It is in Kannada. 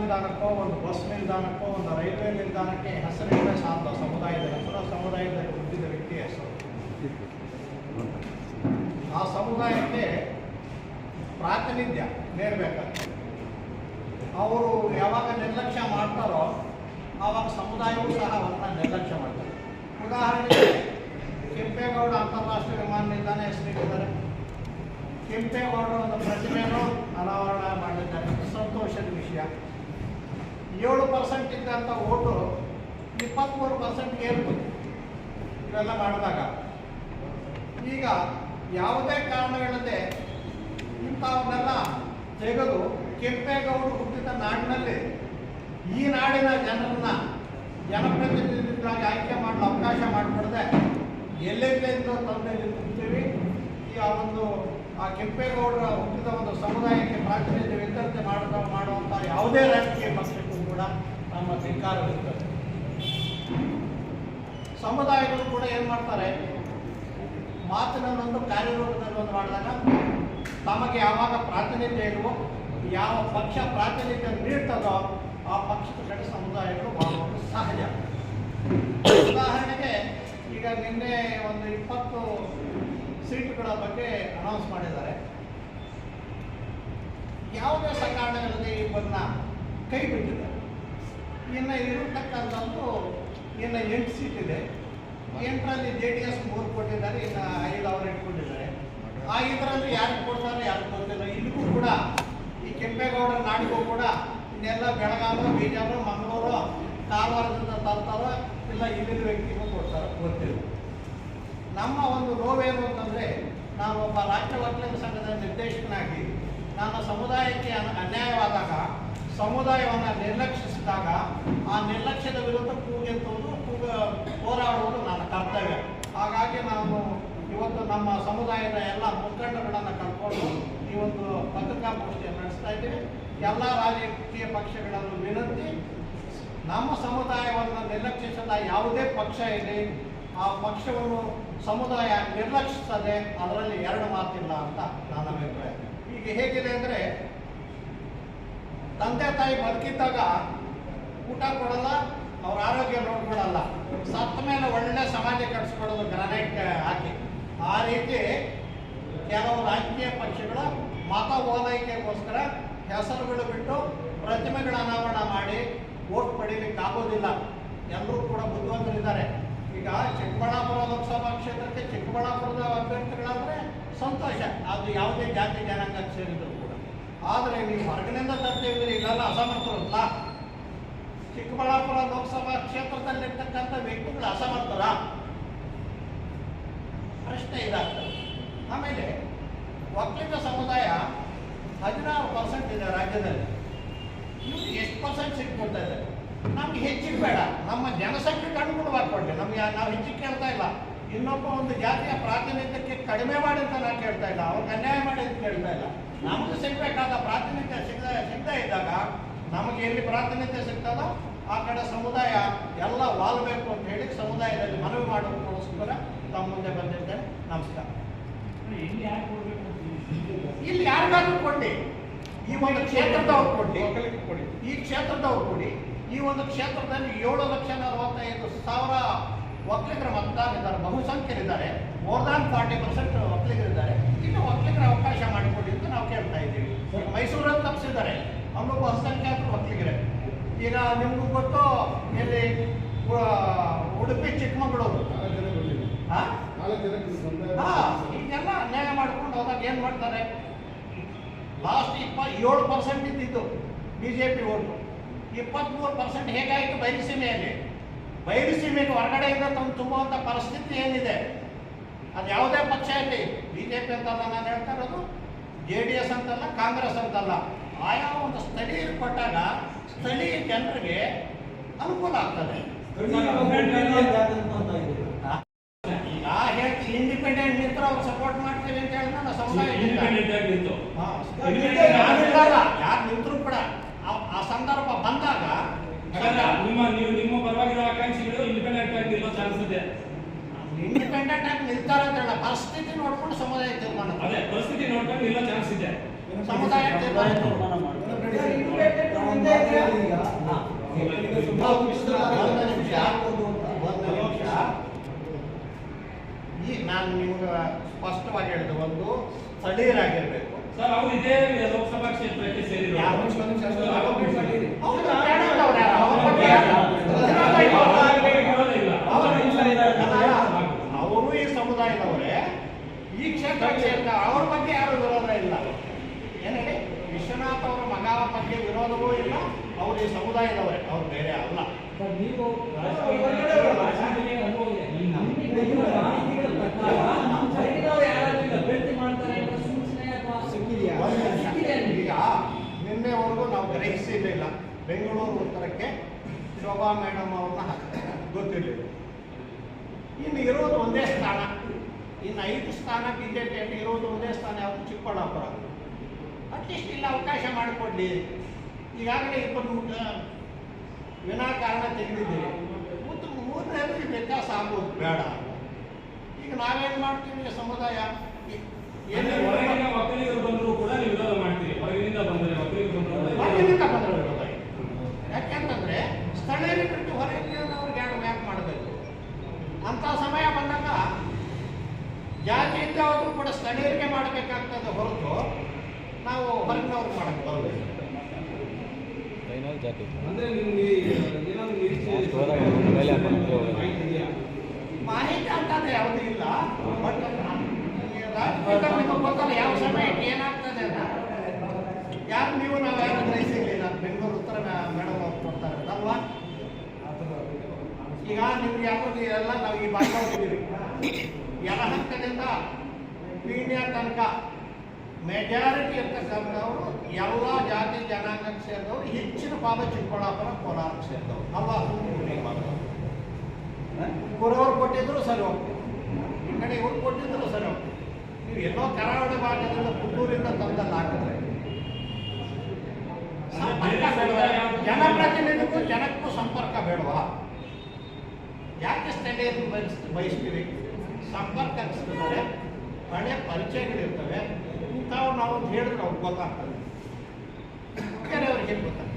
ನಿಲ್ದಾಣಕ್ಕೋ ಒಂದು ಬಸ್ ನಿಲ್ದಾಣಕ್ಕೋ ಒಂದು ರೈಲ್ವೆ ನಿಲ್ದಾಣಕ್ಕೆ ಹೆಸರಿನ ಸಾಧ್ಯ ಸಮುದಾಯದ ಹೆಸರು ಸಮುದಾಯದಲ್ಲಿ ಹುಟ್ಟಿದ ವ್ಯಕ್ತಿ ಹೆಸರು. ಆ ಸಮುದಾಯಕ್ಕೆ ಪ್ರಾತಿನಿಧ್ಯ ನೀಡಬೇಕಾಗ್ತದೆ ಅವರು ಯಾವಾಗ ನಿರ್ಲಕ್ಷ್ಯ ಮಾಡ್ತಾರೋ ಆವಾಗ ಸಮುದಾಯವೂ ಸಹ ಅವ್ರನ್ನ ನಿರ್ಲಕ್ಷ್ಯ ಮಾಡ್ತಾರೆ ಉದಾಹರಣೆಗೆ ಕೆಂಪೇಗೌಡ ಅಂತಾರಾಷ್ಟ್ರೀಯ ವಿಮಾನ ನಿಲ್ದಾಣ ಹೆಸರಿಟ್ಟಿದ್ದಾರೆ. ಕೆಂಪೇಗೌಡರ ಒಂದು ಪ್ರತಿಮೆಯನ್ನು ಅನಾವರಣ ಮಾಡಿದ್ದಾರೆ. ಸಂತೋಷದ ವಿಷಯ. ಏಳು ಪರ್ಸೆಂಟ್ ಇದ್ದಂಥ ಓಟು ಇಪ್ಪತ್ತ್ಮೂರು ಪರ್ಸೆಂಟ್ ಏರ್ಬೋದು ಇವೆಲ್ಲ ಮಾಡಿದಾಗ. ಈಗ ಯಾವುದೇ ಕಾರಣಗಳಿಲ್ಲದೆ ಇಂಥವನ್ನೆಲ್ಲ ತೆಗೆದು ಕೆಂಪೇಗೌಡರು ಹುಟ್ಟಿದ ನಾಡಿನಲ್ಲಿ ಈ ನಾಡಿನ ಜನರನ್ನ ಜನಪ್ರತಿನಿಧಿಗಳಾಗಿ ಆಯ್ಕೆ ಮಾಡಲು ಅವಕಾಶ ಮಾಡಿಕೊಡದೆ ಎಲ್ಲೆಲ್ಲಿಂದ ತಂದೆ ನಿಂತಿರ್ತೀವಿ ಈ ಆ ಒಂದು, ಆ ಕೆಂಪೇಗೌಡರ ಹುಟ್ಟಿದ ಒಂದು ಸಮುದಾಯಕ್ಕೆ ಪ್ರಾತಿನಿಧ್ಯ ವಿತರಣೆ ಮಾಡುವಂಥ ಯಾವುದೇ ರಾಜಕೀಯ ಕೂಡ ನಮ್ಮ ಧಿಕ್ಕಾರವಿರ್ತದೆ ಸಮುದಾಯಗಳು ಕೂಡ ಏನು ಮಾಡ್ತಾರೆ? ಮಾತಿನಲ್ಲೊಂದು ಕಾರ್ಯರೂಪದಲ್ಲಿ ಒಂದು ಮಾಡಿದಾಗ ತಮಗೆ ಯಾವಾಗ ಪ್ರಾತಿನಿಧ್ಯ ಇಲ್ವೋ, ಯಾವ ಪಕ್ಷ ಪ್ರಾತಿನಿಧ್ಯ ನೀಡ್ತದೋ ಆ ಪಕ್ಷದ ಕಡೆ ಸಮುದಾಯಗಳು ಮಾಡುವುದು ಸಹಜ. ಉದಾಹರಣೆಗೆ ಈಗ ನಿನ್ನೆ ಒಂದು ಇಪ್ಪತ್ತು ಸೀಟುಗಳ ಬಗ್ಗೆ ಅನೌನ್ಸ್ ಮಾಡಿದ್ದಾರೆ. ಯಾವುದೇ ಸಕಾರಣಗಳಲ್ಲಿ ಇವನ್ನ ಕೈ ಬಿಟ್ಟಿದ್ದಾರೆ ಇನ್ನು ಇರತಕ್ಕಂಥದ್ದು ಇನ್ನು ಎಂಟು ಸೀಟ್ ಇದೆ. ಎಂಟರಲ್ಲಿ ಜೆ ಡಿ ಎಸ್ ಮೂರು ಕೊಟ್ಟಿದ್ದಾರೆ, ಇನ್ನು ಐದು ಅವರು ಇಟ್ಕೊಂಡಿದ್ದಾರೆ. ಆ ಇದರಲ್ಲಿ ಯಾರಿಗೆ ಕೊಡ್ತಾರೆ, ಯಾರು ಗೊತ್ತಿಲ್ಲ ಇಲ್ಲಿಗೂ ಕೂಡ ಈ ಕೆಂಪೇಗೌಡರ ನಾಡಿಗೂ ಕೂಡ ಇನ್ನೆಲ್ಲ ಬೆಳಗಾವಿ, ಬೀಜಾಪುರ, ಮಂಗಳೂರು, ಕಾರವಾರದಿಂದ ತರ್ತಾರೋ ಇಲ್ಲ ಇಲ್ಲಿನ ವ್ಯಕ್ತಿಗೂ ಕೊಡ್ತಾರೋ? ಗೊತ್ತಿಲ್ಲ. ನಮ್ಮ ಒಂದು ನೋವೇನು ಅಂತಂದರೆ ಒಬ್ಬ ರಾಜ್ಯ ವಕೀಲರ ಸಂಘದ ನಿರ್ದೇಶಕನಾಗಿ, ನನ್ನ ಸಮುದಾಯಕ್ಕೆ ಅನ- ಅನ್ಯಾಯವಾದಾಗ ಸಮುದಾಯವನ್ನು ನಿರ್ಲಕ್ಷಿಸಿದಾಗ ಆ ನಿರ್ಲಕ್ಷ್ಯದ ವಿರುದ್ಧ ಕೂಗೆತ್ತುವುದು ಕೂಗ ಹೋರಾಡುವುದು ನನ್ನ ಕರ್ತವ್ಯ. ಹಾಗಾಗಿ ನಾನು ಇವತ್ತು ನಮ್ಮ ಸಮುದಾಯದ ಎಲ್ಲ ಮುಖಂಡಗಳನ್ನು ಕರ್ಕೊಂಡು ಈ ಒಂದು ಪತ್ರಿಕಾಗೋಷ್ಠಿಯನ್ನು ನಡೆಸ್ತಾ ಇದ್ದೀವಿ ಎಲ್ಲ ರಾಜಕೀಯ ಪಕ್ಷಗಳನ್ನು ವಿನಂತಿ, ನಮ್ಮ ಸಮುದಾಯವನ್ನು ನಿರ್ಲಕ್ಷಿಸದ ಯಾವುದೇ ಪಕ್ಷ ಇದೆ, ಆ ಪಕ್ಷವನ್ನು ಸಮುದಾಯ ನಿರ್ಲಕ್ಷಿಸದೆ ಅದರಲ್ಲಿ ಎರಡು ಮಾತಿಲ್ಲ ಅಂತ ನನ್ನ ಅಭಿಪ್ರಾಯ. ಈಗ ಹೇಗಿದೆ ಅಂದರೆ ತಂದೆ ತಾಯಿ ಬದುಕಿದ್ದಾಗ ಊಟ ಕೊಡಲ್ಲ, ಅವ್ರ ಆರೋಗ್ಯ ನೋಡ್ಕೊಡಲ್ಲ ಸತ್ತ ಮೇಲೆ ಒಳ್ಳೆ ಸಮಾಜ ಕಟ್ಸ್ಕೊಡೋದು ಗ್ರಾನೈಟ್ ಹಾಕಿ. ಆ ರೀತಿ ಕೆಲವು ರಾಜಕೀಯ ಪಕ್ಷಗಳು ಮತ ಓಲೈಕೆಗೋಸ್ಕರ ಹೆಸರುಗಳು ಬಿಟ್ಟು ಪ್ರತಿಮೆಗಳ ಅನಾವರಣ ಮಾಡಿ ವೋಟ್ ಪಡೀಲಿಕ್ಕೆ ಆಗೋದಿಲ್ಲ. ಎಲ್ಲರೂ ಕೂಡ ಬುದ್ಧಿವಂತರಿದ್ದಾರೆ. ಈಗ ಚಿಕ್ಕಬಳ್ಳಾಪುರ ಲೋಕಸಭಾ ಕ್ಷೇತ್ರಕ್ಕೆ ಚಿಕ್ಕಬಳ್ಳಾಪುರದ ಅಭ್ಯರ್ಥಿಗಳಾದರೆ ಸಂತೋಷ. ಅದು ಯಾವುದೇ ಜಾತಿ ಜನಾಂಗಕ್ಕೆ ಸೇರಿದ್ರು ಆದರೆ ನೀವು ಹೊರಗಿನಿಂದ ತರ್ತೀವಿ ಇಲ್ಲೆಲ್ಲ ಅಸಮರ್ಥರಲ್ಲ ಚಿಕ್ಕಬಳ್ಳಾಪುರ ಲೋಕಸಭಾ ಕ್ಷೇತ್ರದಲ್ಲಿರ್ತಕ್ಕಂಥ ವ್ಯಕ್ತಿಗಳು ಅಸಮರ್ಥರ? ಪ್ರಶ್ನೆ ಇದಾಗ್ತದೆ. ಆಮೇಲೆ ಒಕ್ಕಲಿಗ ಸಮುದಾಯ ಹದಿನಾರು ಪರ್ಸೆಂಟ್ ಇದೆ ರಾಜ್ಯದಲ್ಲಿ. ಇವ್ರು ಎಷ್ಟು ಪರ್ಸೆಂಟ್ ಸೀಟ್ ಕೊಡ್ತಾ ಇದ್ದಾರೆ? ನಮ್ಗೆ ಹೆಚ್ಚಿಗೆ ಬೇಡ. ನಮ್ಮ ಜನಸಂಖ್ಯೆ ಅನುಗುಣವಾಗಿ ಕೊಡ್ಲಿ ನಮ್ಗೆ ನಾವು ಹೆಚ್ಚಿಗೆ ಕೇಳ್ತಾ ಇಲ್ಲ. ಇನ್ನೊಬ್ಬ ಒಂದು ಜಾತಿಯ ಪ್ರಾತಿನಿಧ್ಯಕ್ಕೆ ಕಡಿಮೆ ಮಾಡಿ ಅಂತ ನಾನು ಕೇಳ್ತಾ ಇಲ್ಲ. ಅವ್ರಿಗೆ ಅನ್ಯಾಯ ಅಂತ ಕೇಳ್ತಾ ಇಲ್ಲ. ನಮಗೆ ಸಿಗ್ಬೇಕಾದ ಪ್ರಾತಿನಿಧ್ಯ ಸಿಗದ ಸಿಗದೇ ಇದ್ದಾಗ ನಮಗೆ ಎಲ್ಲಿ ಪ್ರಾತಿನಿಧ್ಯ ಸಿಗ್ತದೋ ಆ ಕಡೆ ಸಮುದಾಯ ಎಲ್ಲ ವಾಲ್ಬೇಕು ಅಂತ ಹೇಳಿ ಸಮುದಾಯದಲ್ಲಿ ಮನವಿ ಮಾಡೋದಕ್ಕೋಸ್ಕರ ತಮ್ಮ ಮುಂದೆ ಬಂದಿದ್ದೇನೆ ನಮಸ್ಕಾರ. ಇಲ್ಲಿ ಯಾರಿಗಾದ್ರೂ ಕೊಡಿ. ಈ ಒಂದು ಕ್ಷೇತ್ರದವ್ರು ಕೊಡಿ. ಕೊಡಿ. ಈ ಕ್ಷೇತ್ರದವ್ರು ಕೊಡಿ. ಈ ಒಂದು ಕ್ಷೇತ್ರದಲ್ಲಿ ಏಳು ಲಕ್ಷ ನಲವತ್ತೈದು ಸಾವಿರ ಒಕ್ಕಲಿಗರ ಮತದಾರರಿದ್ದಾರೆ. ಬಹುಸಂಖ್ಯರಿದ್ದಾರೆ. ಮೋರ್ ದಾನ್ ಫಾರ್ಟಿ ಪರ್ಸೆಂಟ್ ಒಕ್ಕಲಿಗರಿದ್ದಾರೆ. ಇನ್ನು ಒಕ್ಕಲಿಗರ ಅವಕಾಶ ಮಾಡಿಕೊಡಿ ಅಂತ ನಾವು ಕೇಳ್ತಾ ಇದ್ದೀವಿ. ಮೈಸೂರಲ್ಲಿ ತಪ್ಪಿಸಿದ್ದಾರೆ ಅವರು ಅಸಂಖ್ಯಾತರು ಒಕ್ಕಲಿಗರೇ. ಈಗ ನಿಮಗೂ ಗೊತ್ತು, ಇಲ್ಲಿ ಉಡುಪಿ ಚಿಕ್ಕಮಗಳೂರು. ಈಗೆಲ್ಲ ಅನ್ಯಾಯ ಮಾಡ್ಕೊಂಡು ಹೋದಾಗ ಏನು ಮಾಡ್ತಾರೆ? ಲಾಸ್ಟ್ ಇಪ್ಪ ಏಳು ಪರ್ಸೆಂಟ್ ಇದ್ದಿದ್ದು ಬಿ ಜೆ ಪಿ ಓಟು. ಇಪ್ಪತ್ತ್ಮೂರು ಪರ್ಸೆಂಟ್ ಹೇಗಾಯಿತು ಬಯಲುಸೀಮೆಯಲ್ಲಿ ಬಯಲುಸೀಮೆಗೆ ಹೊರಗಡೆಯಿಂದ ತಂದು ತುಂಬುವಂಥ ಪರಿಸ್ಥಿತಿ ಏನಿದೆ? ಅದು ಯಾವುದೇ ಪಕ್ಷ ಇರಲಿ ಬಿ ಜೆ ಪಿ ಅಂತಲ್ಲ ನಾನು ಹೇಳ್ತಾ ಇರೋದು ಜೆ ಡಿ ಎಸ್ ಅಂತಲ್ಲ ಕಾಂಗ್ರೆಸ್ ಅಂತಲ್ಲ. ಆಯಾ ಒಂದು ಸ್ಥಳೀಯರು ಕೊಟ್ಟಾಗ ಸ್ಥಳೀಯ ಜನರಿಗೆ ಅನುಕೂಲ ಆಗ್ತದೆ. ಈಗ ಹೇಳ್ತೀನಿ ಇಂಡಿಪೆಂಡೆಂಟ್ ನಿಂತರ ಅವ್ರು ಸಪೋರ್ಟ್ ಮಾಡ್ತೀವಿ ಅಂತ ಹೇಳಿದ್ರೆ ಸಮುದಾಯ ನಿಂತು. ಯಾರು ನಿಂತರು ಕೂಡ ಆ- ಸಂದರ್ಭ ಬಂದಾಗ ನಿಮ್ಮ ನೀವು ನಿಮ್ಮ ಪರವಾಗಿರೋ ಆಕಾಂಕ್ಷಿಗಳು ಇಂಡಿಪೆಂಡೆಂಟ್ ಆಗಿ ನಿಲ್ಲೋ ಚಾನ್ಸ್ ಇದೆ. ಇಂಡಿಪೆಂಡೆಂಟ್ ಆಗಿ ನಿಲ್ತಾರೆ ಅಂತ ಹೇಳ ಪರಿಸ್ಥಿತಿ ನೋಡ್ಕೊಂಡು ಸಮುದಾಯ ತೀರ್ಮಾನ ಅದೇ ಪರಿಸ್ಥಿತಿ ನೋಡ್ಕೊಂಡು ಇಲ್ಲ ಚಾನ್ಸ್ ಇದೆ ಸಮುದಾಯ ತೀರ್ಮಾನ ನಿಮಿಷ. ಈ ನಾನು ನಿಮ್ಗೆ ಸ್ಪಷ್ಟವಾಗಿ ಹೇಳಿದೆ ಒಂದು ಸ್ಥಳೀಯರಾಗಿರ್ಬೇಕು ಸರ್ ಅವರು ಇದೇ ಲೋಕಸಭಾ ಕ್ಷೇತ್ರಕ್ಕೆ ಸೇರಿದ್ರು ಯಾವ ಅಲೋಕೇಟ್ ಮಾಡಿರಿ. ಹೌದು, ಬೇಡದವ್ರು ಯಾರು? ಅವ್ರ ಬಗ್ಗೆ ಯಾರು? ವಿರೋಧ ಇಲ್ಲ. ಅವರು ಈ ಸಮುದಾಯದವರೇ ಈ ಕ್ಷೇತ್ರಕ್ಕೆ ಸೇರ್ತಾರೆ ಅವ್ರ ಬಗ್ಗೆ ಯಾರು ವಿರೋಧ ಇಲ್ಲ. ಏನೇಳಿ ಹೇಳಿ? ವಿಶ್ವನಾಥ್ ಅವರ ಮಗ ಬಗ್ಗೆ ವಿರೋಧವೂ ಇಲ್ಲ ಅವ್ರ ಈ ಸಮುದಾಯದವರೇ ಅವ್ರು ಬೇರೆ ಅಲ್ಲ. ನೀವು? ಈಗ ನಿನ್ನೆವರೆಗೂ ನಾವು ಗ್ರಹಿಸಿರ್ಲಿಲ್ಲ. ಬೆಂಗಳೂರು ಉತ್ತರಕ್ಕೆ ಶೋಭಾ ಮೇಡಮ್ ಅವ್ರನ್ನ ಗೊತ್ತಿರಲಿಲ್ಲ. ಇನ್ನು ಇರೋದು ಒಂದೇ ಸ್ಥಾನ. ಇನ್ನು ಐದು ಸ್ಥಾನ ಬಿಜೆಪಿಯಲ್ಲಿ ಇರೋದು ಒಂದೇ ಸ್ಥಾನ ಯಾವುದು? ಚಿಕ್ಕಬಳ್ಳಾಪುರ. ಅಟ್ಲೀಸ್ಟ್ ಇಲ್ಲಿ ಅವಕಾಶ ಮಾಡಿಕೊಡ್ಲಿ. ಈಗಾಗಲೇ ಇಬ್ಬರು ವಿನಾಕಾರಣ ತೆಗೆದಿದ್ದೀವಿ. ಮತ್ತು ಮೂರನೇದು ವ್ಯತ್ಯಾಸ ಆಗೋದು ಬೇಡ. ಈಗ ನಾವೇನು ಮಾಡ್ತೀವಿ ಸಮುದಾಯ? ಏನೇ ಹೊರಗಿನ ಒಕ್ಕಲಿಗರು ಬಂದ್ರು ಕೂಡ ನೀವು ವಿರೋಧ ಮಾಡ್ತೀರಿ. ಹೊರಗಿನಿಂದ ಬಂದರೆ ಒಕ್ಕಲಿಗರು ಬಂದರೆ ಹೊರಗಿನಿಂದ ಬಂದ್ರೆ ವಿರೋಧ ಇಲ್ಲ. ಯಾಕೆಂತಂದ್ರೆ ಸ್ಥಳೀಯರು ಬಿಟ್ಟು ಹೊರಗಿನವ್ರಿಗೆ ಯಾರು ಯಾಕೆ ಮಾಡಬೇಕು ಅಂತ ಸಮಯ ಬಂದಾಗ ಜಾತಿಯಿಂದ ಹೋದ್ರೂ ಕೂಡ ಸ್ಥಳೀಯರಿಗೆ ಮಾಡಬೇಕಾಗ್ತದೆ ಹೊರತು ನಾವು ಹೊರಗಿನವ್ರು ಮಾಡಕ್ಕೆ ಬರಬೇಕು. ಮಾಹಿತಿ ಅಂತ ಯಾವುದೂ ಇಲ್ಲ. ಗೊತ್ತಲ್ಲ ಯಾವ ಸಮಯಕ್ಕೆ ಏನಾಗ್ತದೆ ಅಂತ. ಯಾರು ನೀವು ನಾವು ಯಾರು ಗ್ರಹಿಸಿರ್ಲಿಲ್ಲ ಬೆಂಗಳೂರು ಉತ್ತರ ಮೇಡಮ್ ಅವ್ರು ಕೊಡ್ತಾರೆ ಅಲ್ವಾ? ಈಗ ನಿಮ್ಗೆ ಯಾಕೋ ಎಲ್ಲ ನಾವು ಈ ಭಾಷೆ ಎಲ್ಲ ಯಲಹಂಕದಿಂದ ಪೀಣ್ಯ ತನಕ ಮೆಜಾರಿಟಿ ಅಂತ ಸೇರಿದವರು ಎಲ್ಲ ಜಾತಿ ಜನಾಂಗಕ್ಕೆ ಸೇರಿದವರು ಹೆಚ್ಚಿನ ಭಾಗ ಚಿಕ್ಕಬಳ್ಳಾಪುರ ಕೋಲಾರಕ್ಕೆ ಸೇರಿದವರು. ಅಲ್ವಾ. ಕುರವರು ಕೊಟ್ಟಿದ್ರು ಸರಿ ಹೋಗ್ತೀವಿ ಈ ಕಡೆ ಇವ್ರು ಕೊಟ್ಟಿದ್ರು ಸರಿ ಹೋಗ್ತೀವಿ ನೀವು ಎಲ್ಲೋ ಕರಾವಳಿ ಭಾಗದಿಂದ ಪುತ್ತೂರಿಂದ ತಂದಲ್ಲಿ ಹಾಕಿದ್ರೆ? ಜನಪ್ರತಿನಿಧಿಗೂ ಜನಕ್ಕೂ ಸಂಪರ್ಕ ಬೇಡವಾ? ಯಾಕೆ ಸ್ಥಳೀಯರು ಬಯಸ್ ಬಯಸ್ತೀವಿ ಸಂಪರ್ಕ ಹಳೆ ಪರಿಚಯಗಳಿರ್ತವೆ ಇಂಥವು ನಾವು ಹೇಳಿದ್ರೆ ಅವ್ರಿಗೆ ಗೊತ್ತಾಗ್ತದೆ. ಬೇರೆಯವ್ರಿಗೆ ಗೊತ್ತಾಗ್ತದೆ